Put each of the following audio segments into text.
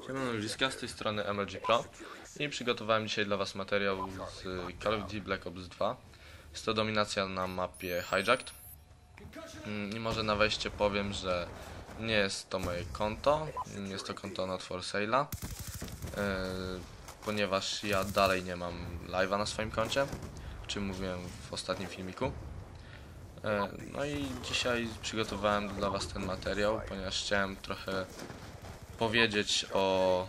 Siemano ludziska, z tej strony MLG Pro i przygotowałem dzisiaj dla Was materiał z Call of Duty Black Ops 2. Jest to dominacja na mapie Hijacked. Mm, I może na wejście powiem, że nie jest to moje konto, jest to konto not for sale'a, yy, ponieważ ja dalej nie mam live'a na swoim koncie, o czym mówiłem w ostatnim filmiku. E, No i dzisiaj przygotowałem dla Was ten materiał, ponieważ chciałem trochę powiedzieć o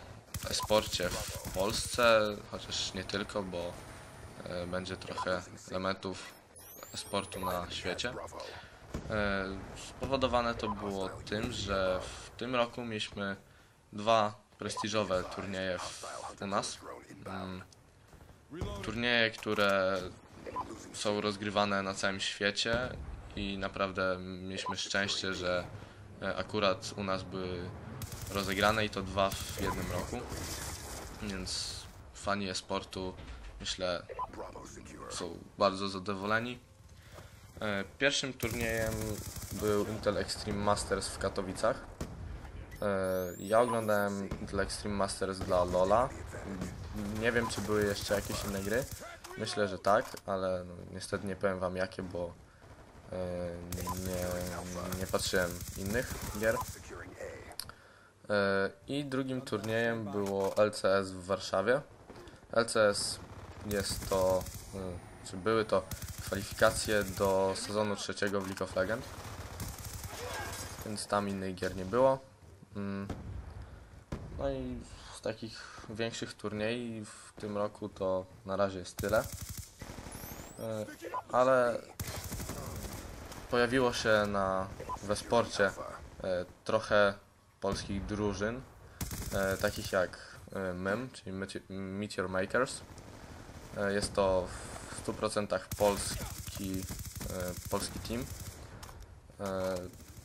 esporcie w Polsce, chociaż nie tylko, bo e, będzie trochę elementów esportu na świecie. E, Spowodowane to było tym, że w tym roku mieliśmy dwa prestiżowe turnieje u nas. Mm, Turnieje, które są rozgrywane na całym świecie i naprawdę mieliśmy szczęście, że e, akurat u nas były rozegrane i to dwa w jednym roku. Więc fani e-sportu myślę są bardzo zadowoleni. E, Pierwszym turniejem był Intel Extreme Masters w Katowicach. E, Ja oglądałem Intel Extreme Masters dla Lola. Nie wiem, czy były jeszcze jakieś inne gry. Myślę, że tak, ale no, niestety nie powiem wam jakie, bo e, nie, nie patrzyłem innych gier. E, I drugim turniejem było LCS w Warszawie. LCS jest to, mm, czy były to kwalifikacje do sezonu trzeciego w League of Legends. Więc tam innych gier nie było. Mm. No i z takich większych turniej w tym roku to na razie jest tyle. E, Ale pojawiło się na Wesporcie e, trochę polskich drużyn, e, takich jak e, MEM, czyli Mete- Meteor Makers. E, Jest to w 100% polski, e, polski team. E,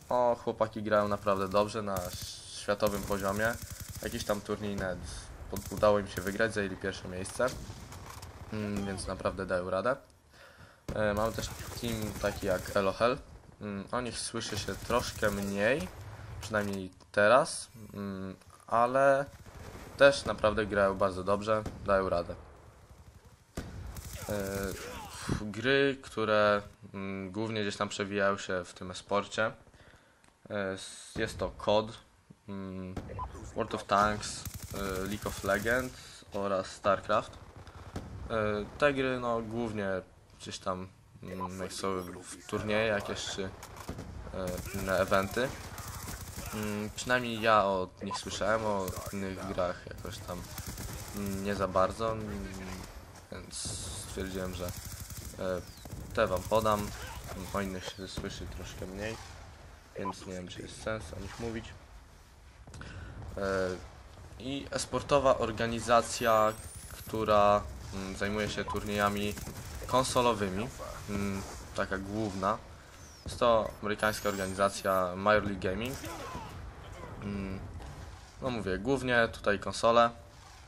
O, chłopaki grają naprawdę dobrze na światowym poziomie. Jakiś tam turniej nawet udało im się wygrać, zajęli pierwsze miejsce. Mm, Więc naprawdę dają radę. E, Mamy też team taki jak Elohel. Mm, O nich słyszy się troszkę mniej, przynajmniej teraz, mm, ale też naprawdę grają bardzo dobrze, dają radę. E, Gry, które mm, głównie gdzieś tam przewijają się w tym sporcie, jest to COD, mm, World of Tanks, e, League of Legends oraz StarCraft. E, Te gry no głównie gdzieś tam są w turnieje jakieś czy e, inne eventy. Mm, Przynajmniej ja o nich słyszałem, o innych grach jakoś tam nie za bardzo, mm, więc stwierdziłem, że e, te wam podam. O innych się słyszy troszkę mniej, więc nie wiem czy jest sens o nich mówić. E, I esportowa organizacja, która mm, zajmuje się turniejami konsolowymi, mm, taka główna. Jest to amerykańska organizacja Major League Gaming. Mm, No mówię, głównie tutaj konsole.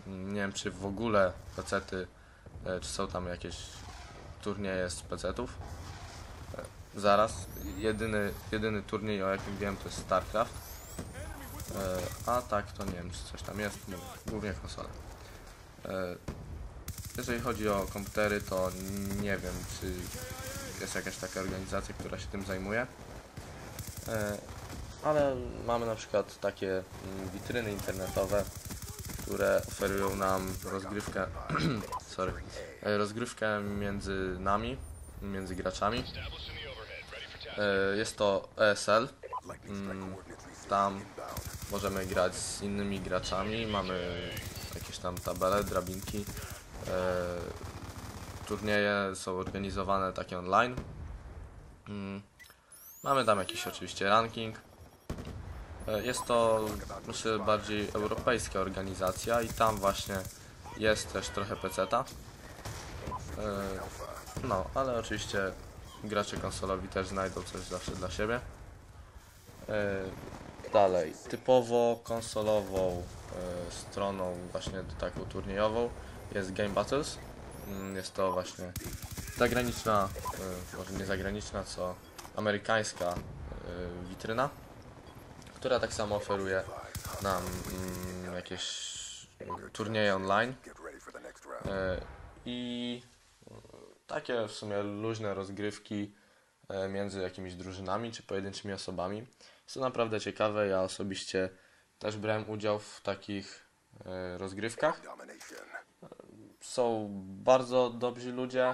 Mm, Nie wiem czy w ogóle pecety, e, czy są tam jakieś turnieje z pecetów. E, Zaraz. Jedyny, jedyny turniej o jakim wiem to jest StarCraft. E, A tak to nie wiem czy coś tam jest, mówię, głównie konsole. Jeżeli chodzi o komputery to nie wiem czy jest jakaś taka organizacja, która się tym zajmuje. Ale mamy na przykład takie mm, witryny internetowe, które oferują nam rozgrywkę, sorry, e, rozgrywkę między nami, między graczami. E, Jest to ESL. Mm, Tam możemy grać z innymi graczami, mamy jakieś tam tabele, drabinki. E, Turnieje są organizowane takie online. Mm, Mamy tam jakiś oczywiście ranking. E, Jest to myślę bardziej europejska organizacja i tam właśnie jest też trochę peceta. E, No, ale oczywiście gracze konsolowi też znajdą coś zawsze dla siebie. E, Dalej, typowo konsolową stroną właśnie taką turniejową jest Game Battles. Mm, Jest to właśnie zagraniczna, może nie zagraniczna, co amerykańska witryna, która tak samo oferuje nam mm, jakieś turnieje online. E, I takie w sumie luźne rozgrywki e, między jakimiś drużynami czy pojedynczymi osobami. Jest to naprawdę ciekawe. Ja osobiście też brałem udział w takich e, rozgrywkach. Są bardzo dobrzy ludzie,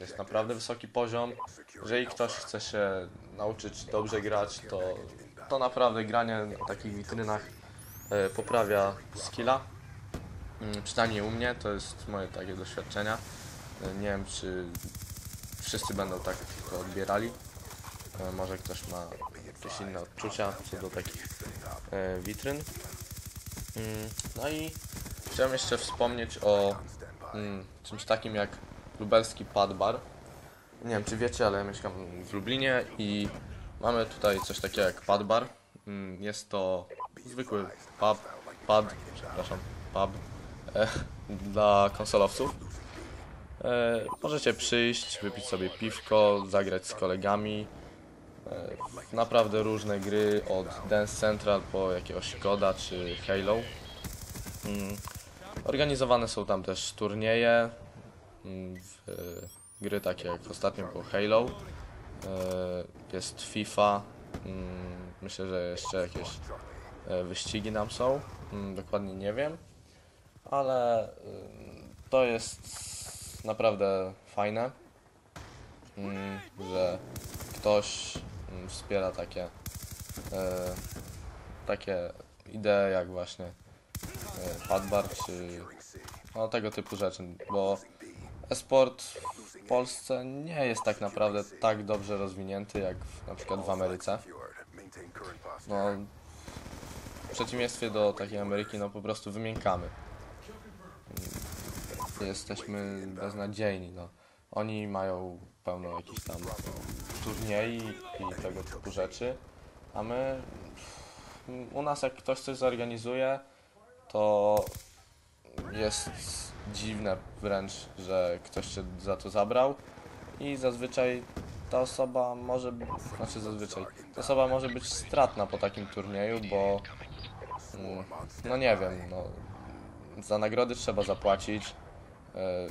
jest naprawdę wysoki poziom. Jeżeli ktoś chce się nauczyć dobrze grać, to, to naprawdę granie na takich witrynach e, poprawia skilla. Mm, Przynajmniej u mnie to jest moje takie doświadczenia. E, Nie wiem, czy wszyscy będą tak to odbierali. E, Może ktoś ma jakieś inne odczucia co do takich witryn. Mm, No i chciałem jeszcze wspomnieć o mm, czymś takim jak lubelski pad bar. Nie wiem czy wiecie, ale ja mieszkam w Lublinie i mamy tutaj coś takiego jak pad bar. Mm, Jest to zwykły pub, pad, przepraszam, pub e, dla konsolowców. E, możecie przyjść, wypić sobie piwko, zagrać z kolegami. E, naprawdę różne gry od Dance Central po jakiegoś Koda czy Halo. Mm, Organizowane są tam też turnieje, mm, e, gry takie jak ostatnio było Halo, jest FIFA, mm, myślę, że jeszcze jakieś e, wyścigi nam są, mm, dokładnie nie wiem, ale ym, to jest naprawdę fajne, mm, że ktoś wspiera takie, e, takie idee jak właśnie e, padbar czy no, tego typu rzeczy, bo esport w Polsce nie jest tak naprawdę tak dobrze rozwinięty jak w, na przykład w Ameryce. No, w przeciwieństwie do takiej Ameryki, no po prostu wymiękamy. Jesteśmy beznadziejni, no. Oni mają pełno jakichś tam turniej i tego typu rzeczy, a my u nas jak ktoś coś zorganizuje, to jest dziwne wręcz, że ktoś się za to zabrał i zazwyczaj ta osoba może, znaczy zazwyczaj, ta osoba może być stratna po takim turnieju, bo mm, no nie wiem, no, za nagrody trzeba zapłacić. E,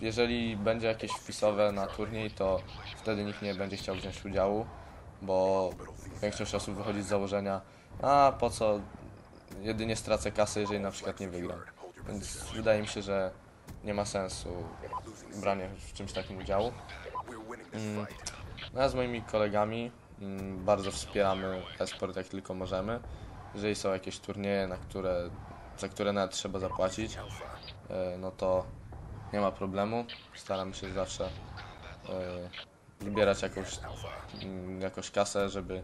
Jeżeli będzie jakieś wpisowe na turniej, to wtedy nikt nie będzie chciał wziąć udziału, bo większość osób wychodzi z założenia, a po co, jedynie stracę kasę, jeżeli na przykład nie wygram. Więc wydaje mi się, że nie ma sensu branie w czymś takim udziału. Mm, No ja z moimi kolegami mm, bardzo wspieramy e-sport jak tylko możemy. Jeżeli są jakieś turnieje, na które, za które nawet trzeba zapłacić, e, no to nie ma problemu. Staramy się zawsze e, zbierać jakąś, mm, jakąś kasę, żeby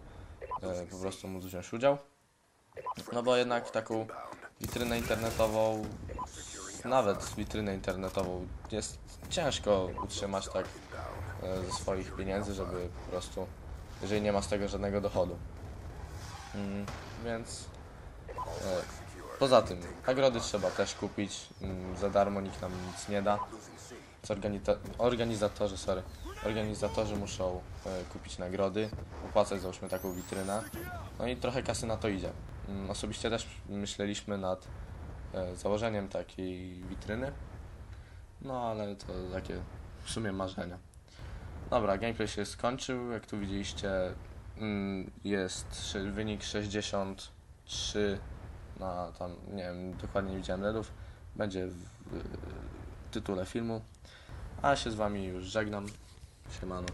e, po prostu móc wziąć udział. No bo jednak taką witrynę internetową, nawet witrynę internetową jest ciężko utrzymać tak e, ze swoich pieniędzy, żeby po prostu, jeżeli nie ma z tego żadnego dochodu. Mm, więc e, poza tym, nagrody trzeba też kupić, mm, za darmo nikt nam nic nie da. Organizatorzy, sorry, organizatorzy muszą e, kupić nagrody, opłacać załóżmy taką witrynę, no i trochę kasy na to idzie. Mm, Osobiście też myśleliśmy nad założeniem takiej witryny, no ale to takie w sumie marzenia. Dobra, gameplay się skończył, jak tu widzieliście mm, jest wynik 63 na tam, nie wiem, dokładnie nie widziałem redów, będzie w, w tytule filmu, a się z wami już żegnam, siemano.